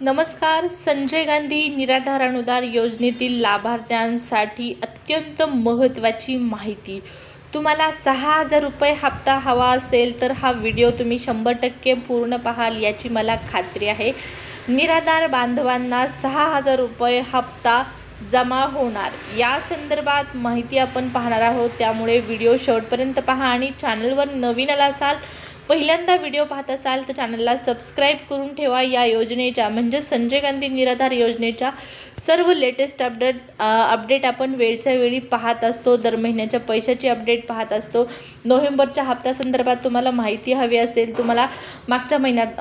नमस्कार संजय गांधी निराधार अनुदान योजनेतील लाभार्थ्यांसाठी अत्यंत महत्त्वाची माहिती. तुम्हाला सहा हजार रुपये हप्ता हवा असेल तर हा व्हिडिओ तुम्ही शंभर टक्के पूर्ण पाहाल याची मला खात्री आहे. निराधार बांधवांना सहा हजार रुपये हप्ता जमा होणार. या संदर्भात माहिती आपण पाहणार आहोत. त्यामुळे व्हिडिओ शेवटपर्यंत पहा आणि चॅनलवर नवीन आला असाल पहिल्यांदा व्हिडिओ पाहत असाल तर चॅनलला सबस्क्राईब करून ठेवा. या योजनेच्या म्हणजे संजय गांधी निराधार योजनेच्या सर्व लेटेस्ट अपडेट अपडेट आपण वेळच्या वेळी पाहत असतो. दर महिन्याच्या पैशाची अपडेट पाहत असतो. नोव्हेंबरच्या हप्त्यासंदर्भात तुम्हाला माहिती हवी असेल तुम्हाला मागच्या महिन्यात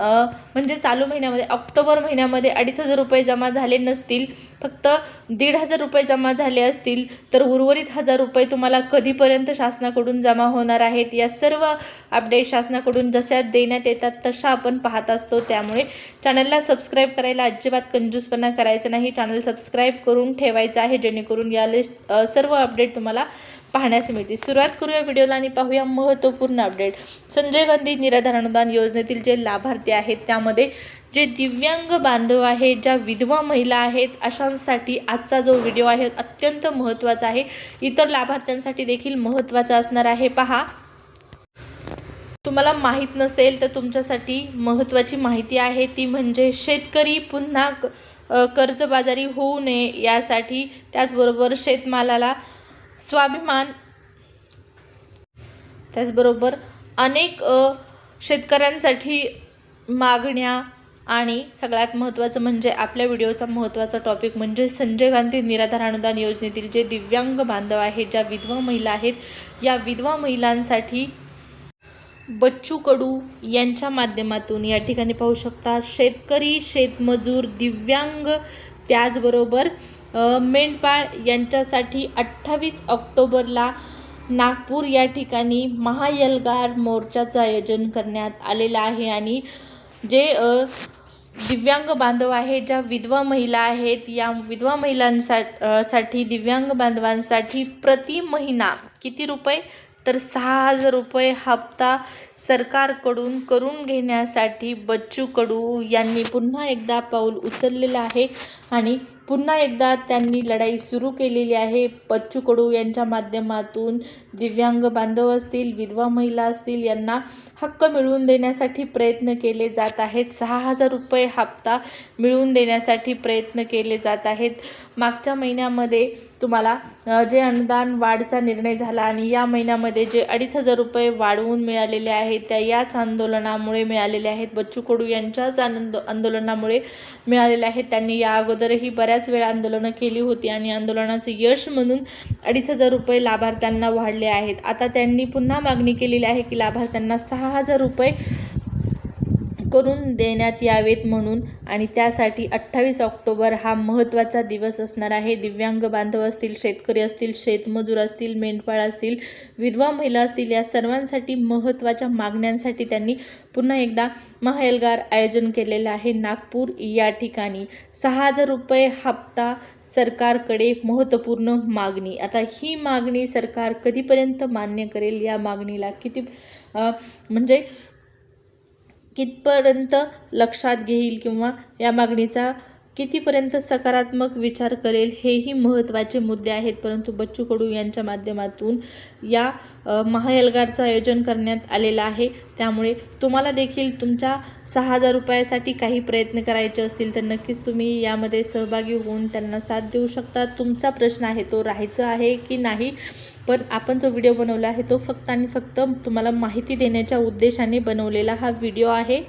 म्हणजे चालू महिन्यामध्ये ऑक्टोबर महिन्यामध्ये अडीच हजार रुपये जमा झाले नसतील. फक्त दीड हजार रुपये जमा झाले असतील तर उर्वरित हजार रुपये तुम्हाला कधीपर्यंत शासनाकडून जमा होणार आहेत? या सर्व अपडेट शासनाकडून जशा देण्यात येतात तशा आपण पाहत असतो. त्यामुळे चॅनलला सबस्क्राईब करायला अजिबात कंजूसपणा करायचं नाही. चॅनल सबस्क्राईब करून ठेवायचं आहे जेणेकरून या लिस्ट सर्व अपडेट तुम्हाला पाहण्यास मिळते सुरुवात करूया व्हिडिओला आणि पाहूया महत्त्वपूर्ण अपडेट. संजय गांधी निराधार अनुदान योजनेतील जे लाभार्थी आहेत त्यामध्ये जे दिव्यांग बांधव आहेत ज्या विधवा महिला आहेत अशांसाठी आजचा जो व्हिडिओ आहे अत्यंत महत्त्वाचा आहे. इतर लाभार्थ्यांसाठी देखील महत्त्वाचा असणार आहे. पहा. तुम्हाला माहीत नसेल तर तुमच्यासाठी महत्त्वाची माहिती आहे ती म्हणजे शेतकरी पुन्हा कर्जबाजारी होऊ नये यासाठी त्याचबरोबर शेतमालाला स्वाभिमान. त्याचबरोबर अनेक शेतकऱ्यांसाठी मागण्या आणि सगळ्यात महत्त्वाचं म्हणजे आपल्या व्हिडिओचा महत्त्वाचा टॉपिक म्हणजे संजय गांधी निराधार अनुदान योजनेतील जे दिव्यांग बांधव आहेत ज्या विधवा महिला आहेत या विधवा महिलांसाठी बच्चू कडू यांच्या माध्यमातून या ठिकाणी पाहू शकता शेतकरी शेतमजूर दिव्यांग त्याचबरोबर मेंढपाळ यांच्यासाठी अठ्ठावीस ऑक्टोबरला नागपूर या ठिकाणी महायलगार मोर्चाचं आयोजन करण्यात आलेलं आहे आणि जे दिव्यांग बांधव आहे ज्या विधवा महिला आहेत या विधवा महिलांसा साठी दिव्यांग बांधवांसाठी प्रति महिना किती रुपये? तर सहा हजार रुपये हप्ता सरकारकडून करून घेण्यासाठी बच्चू कडू यांनी पुन्हा एकदा पाऊल उचललेलं आहे आणि पुन्हा एकदा त्यांनी लढाई सुरू केलेली आहे. बच्चू कडू यांच्या माध्यमातून दिव्यांग बांधव असतील विधवा महिला असतील यांना हक्क मिळवून देण्यासाठी प्रयत्न केले जात आहेत. सहा हजार रुपये हप्ता मिळवून देण्यासाठी प्रयत्न केले जात आहेत. मागच्या महिन्यामध्ये तुम्हाला जे अनुदान वाढचा निर्णय झाला आणि या महिन्यामध्ये जे अडीच हजार रुपये वाढवून मिळालेले आहेत त्या याच आंदोलनामुळे मिळालेले आहेत. बच्चू कडू यांच्याच आनंद आंदोलनामुळे मिळालेले आहेत. त्यांनी या अगोदरही बऱ्याच वेळा आंदोलनं केली होती आणि आंदोलनाचं यश म्हणून अडीच हजार रुपये लाभार्थ्यांना वाढले आहेत. आता त्यांनी पुन्हा मागणी केलेली आहे की लाभार्थ्यांना सहा हजार रुपये करून देण्यात यावेत म्हणून आणि त्यासाठी अठ्ठावीस ऑक्टोबर हा महत्त्वाचा दिवस असणार आहे. दिव्यांग बांधव असतील शेतकरी असतील शेतमजूर असतील मेंढपाळ असतील विधवा महिला असतील या सर्वांसाठी महत्त्वाच्या मागण्यांसाठी त्यांनी पुन्हा एकदा महाएल्गार आयोजन केलेलं आहे नागपूर या ठिकाणी. सहा हजार रुपये हप्ता सरकारकडे महत्त्वपूर्ण मागणी. आता ही मागणी सरकार कधीपर्यंत मान्य करेल? या मागणीला किती म्हणजे कितपर्यंत लक्षात घेईल किंवा या मागणीचा कितीपर्यंत सकारात्मक विचार करेल हेही महत्त्वाचे मुद्दे आहेत. परंतु बच्चू कडू यांच्या माध्यमातून या अ, महाएल्गारचं आयोजन करण्यात आलेलं आहे. त्यामुळे तुम्हाला देखील तुमच्या सहा हजार रुपयासाठी काही प्रयत्न करायचे असतील तर नक्कीच तुम्ही यामध्ये सहभागी होऊन त्यांना साथ देऊ शकता. तुमचा प्रश्न आहे तो राहायचं आहे की नाही? पण आपण जो व्हिडिओ बनवला आहे तो फक्त आणि फक्त तुम्हाला माहिती देण्याच्या उद्देशाने बनवलेला हा व्हिडिओ आहे.